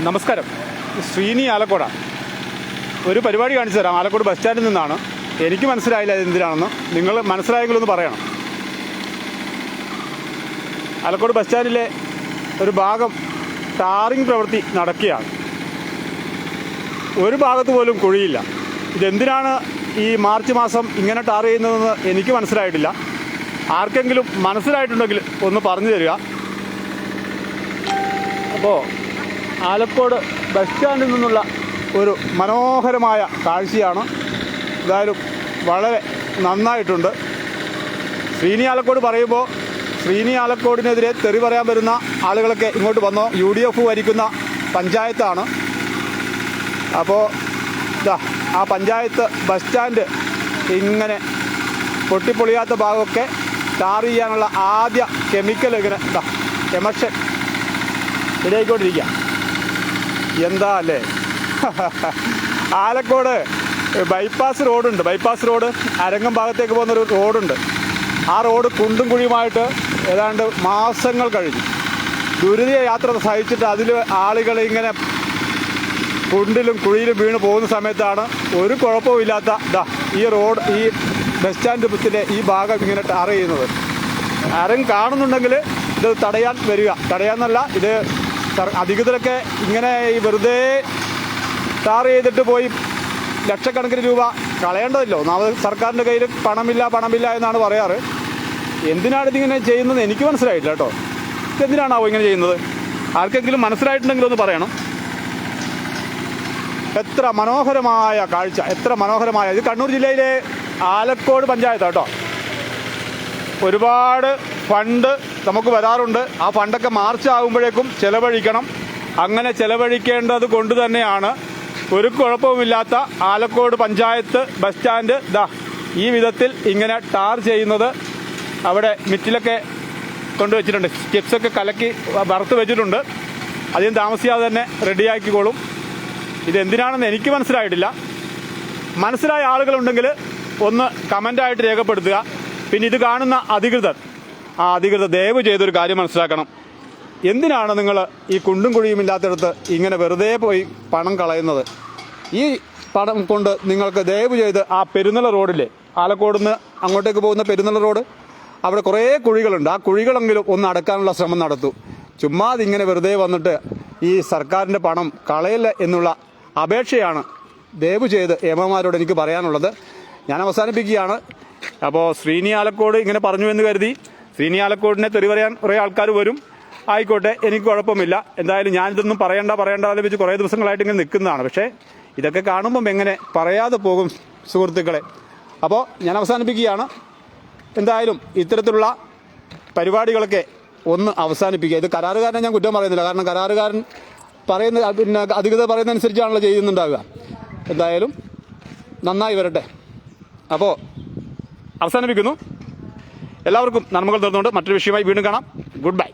നമസ്കാരം. ശ്രീനി ആലക്കോട. ഒരു പരിപാടി കാണിച്ചു തരാം. ആലക്കോട് ബസ് സ്റ്റാൻഡിൽ നിന്നാണ്. എനിക്ക് മനസ്സിലായില്ല ഇത് എന്തിനാണെന്ന്. നിങ്ങൾ മനസ്സിലായെങ്കിലൊന്ന് പറയണം. ആലക്കോട് ബസ് സ്റ്റാൻഡിലെ ഒരു ഭാഗം ടാറിംഗ് പ്രവൃത്തി നടക്കുകയാണ്. ഒരു ഭാഗത്ത് പോലും കുഴിയില്ല. ഇതെന്തിനാണ് ഈ മാർച്ച് മാസം ഇങ്ങനെ ടാർ ചെയ്യുന്നതെന്ന് എനിക്ക് മനസ്സിലായിട്ടില്ല. ആർക്കെങ്കിലും മനസ്സിലായിട്ടുണ്ടെങ്കിൽ ഒന്ന് പറഞ്ഞു തരിക. അപ്പോൾ ആലക്കോട് ബസ് സ്റ്റാൻഡിൽ നിന്നുള്ള ഒരു മനോഹരമായ കാഴ്ചയാണ്. എന്തായാലും വളരെ നന്നായിട്ടുണ്ട്. ശ്രീനി ആലക്കോട് പറയുമ്പോൾ ശ്രീനി ആലക്കോടിനെതിരെ തെറി പറയാൻ വരുന്ന ആളുകളൊക്കെ ഇങ്ങോട്ട് വന്നോ? യു ഡി എഫ് ഭരിക്കുന്ന പഞ്ചായത്താണ്. അപ്പോൾ ആ പഞ്ചായത്ത് ബസ് സ്റ്റാൻഡ് ഇങ്ങനെ പൊട്ടിപ്പൊളിയാത്ത ഭാഗമൊക്കെ ടാർ ചെയ്യാനുള്ള ആദ്യ കെമിക്കൽ ഇങ്ങനെ ഇതാ എമർഷൻ ഇടയായിക്കൊണ്ടിരിക്കുക എന്താ അല്ലേ ആലക്കോട് ബൈപ്പാസ് റോഡുണ്ട് ബൈപ്പാസ് റോഡ് അരങ്ങം ഭാഗത്തേക്ക് പോകുന്ന ഒരു റോഡുണ്ട് ആ റോഡ് കുണ്ടും കുഴിയുമായിട്ട് ഏതാണ്ട് മാസങ്ങൾ കഴിഞ്ഞു. ദുരിത യാത്ര സഹിച്ചിട്ട് അതിൽ ആളുകൾ ഇങ്ങനെ കുണ്ടിലും കുഴിയിലും വീണ് പോകുന്ന സമയത്താണ് ഒരു കുഴപ്പമില്ലാത്ത ഇതാ ഈ റോഡ് ഈ ബസ് സ്റ്റാൻഡ് ഈ ഭാഗം ഇങ്ങനെ ടാർ ചെയ്യുന്നത്. ആരും കാണുന്നുണ്ടെങ്കിൽ ഇത് തടയാൻ വരിക. തടയാന്നല്ല ഇത് അധികൃതരൊക്കെ ഇങ്ങനെ ഈ വെറുതെ ടാർ ചെയ്തിട്ട് പോയി ലക്ഷക്കണക്കിന് രൂപ കളയേണ്ടതല്ലോ. ഒന്നാമത് സർക്കാരിന്റെ കയ്യിൽ പണമില്ല പണമില്ല എന്നാണ് പറയാറ്. എന്തിനാണ് ഇതിങ്ങനെ ചെയ്യുന്നത്? എനിക്ക് മനസ്സിലായില്ല കേട്ടോ. ഇതെന്തിനാണാവോ ഇങ്ങനെ ചെയ്യുന്നത്? ആർക്കെങ്കിലും മനസ്സിലായിട്ടുണ്ടെങ്കിൽ ഒന്ന് പറയണം. എത്ര മനോഹരമായ കാഴ്ച എത്ര മനോഹരമായ ഇത് കണ്ണൂർ ജില്ലയിലെ ആലക്കോട് പഞ്ചായത്ത് കേട്ടോ. ഒരുപാട് ഫണ്ട് നമുക്ക് വരാറുണ്ട്. ആ ഫണ്ടൊക്കെ മാർച്ച് ആകുമ്പോഴേക്കും ചെലവഴിക്കണം. അങ്ങനെ ചെലവഴിക്കേണ്ടത് കൊണ്ട് തന്നെയാണ്. ഒരു കുഴപ്പവുമില്ലാത്ത ആലക്കോട് പഞ്ചായത്ത് ബസ് സ്റ്റാൻഡ് ദാ ഈ വിധത്തിൽ ഇങ്ങനെ ടാർ ചെയ്യുന്നത് അവിടെ മിറ്റിലൊക്കെ കൊണ്ടുവച്ചിട്ടുണ്ട്. സ്റ്റെപ്സൊക്കെ കലക്കി വറുത്ത് വെച്ചിട്ടുണ്ട്. അധികം താമസിയാതെ തന്നെ റെഡിയാക്കിക്കോളും. ഇതെന്തിനാണെന്ന് എനിക്ക് മനസ്സിലായിട്ടില്ല. മനസ്സിലായ ആളുകളുണ്ടെങ്കിൽ ഒന്ന് കമന്റായിട്ട് രേഖപ്പെടുത്തുക. പിന്നെ ഇത് കാണുന്ന അധികൃതർ ആ അധികൃതർ ദയവ് ചെയ്തൊരു കാര്യം മനസ്സിലാക്കണം. എന്തിനാണ് നിങ്ങൾ ഈ കുണ്ടും കുഴിയും ഇല്ലാത്തടത്ത് ഇങ്ങനെ വെറുതെ പോയി പണം കളയുന്നത്? ഈ പണം കൊണ്ട് നിങ്ങൾക്ക് ദയവ് ചെയ്ത് ആ പെരുന്നള റോഡിലെ ആലക്കോട് നിന്ന് അങ്ങോട്ടേക്ക് പോകുന്ന പെരുന്നള റോഡ് അവിടെ കുറേ കുഴികളുണ്ട്. ആ കുഴികളെങ്കിലും ഒന്ന് അടക്കാനുള്ള ശ്രമം നടത്തൂ. ചുമ്മാ അതിങ്ങനെ വെറുതെ വന്നിട്ട് ഈ സർക്കാരിന്റെ പണം കളയില്ല എന്നുള്ള അപേക്ഷയാണ് ദയവ് ചെയ്ത് എമ്മമാരോട് എനിക്ക് പറയാനുള്ളത്. ഞാൻ അവസാനിപ്പിക്കുകയാണ്. അപ്പോൾ ശ്രീനി ആലക്കോട് ഇങ്ങനെ പറഞ്ഞു എന്ന് കരുതി. ശ്രീനി ആലക്കോടിനെ തെറി പറയാൻ കുറേ ആൾക്കാർ വരും. ആയിക്കോട്ടെ എനിക്ക് കുഴപ്പമില്ല. എന്തായാലും ഞാനിതൊന്നും പറയണ്ട പറയണ്ട ആലോചിച്ച് കുറേ ദിവസങ്ങളായിട്ട് ഇങ്ങനെ നിൽക്കുന്നതാണ്. പക്ഷേ ഇതൊക്കെ കാണുമ്പം എങ്ങനെ പറയാതെ പോകും സുഹൃത്തുക്കളെ. അപ്പോൾ ഞാൻ അവസാനിപ്പിക്കുകയാണ്. എന്തായാലും ഇത്തരത്തിലുള്ള പരിപാടികളൊക്കെ ഒന്ന് അവസാനിപ്പിക്കുക. ഇത് കരാറുകാരനെ ഞാൻ കുറ്റം പറയുന്നില്ല. കാരണം കരാറുകാരൻ പറയുന്ന പിന്നെ അധികൃതർ പറയുന്നതനുസരിച്ചാണല്ലോ ചെയ്യുന്നുണ്ടാവുക. എന്തായാലും നന്നായി വരട്ടെ. അപ്പോൾ അവസാനിപ്പിക്കുന്നു. എല്ലാവർക്കും നന്മകൾ തീർന്നുകൊണ്ട് മറ്റൊരു വിഷയമായി വീണ്ടും കാണാം. Good bye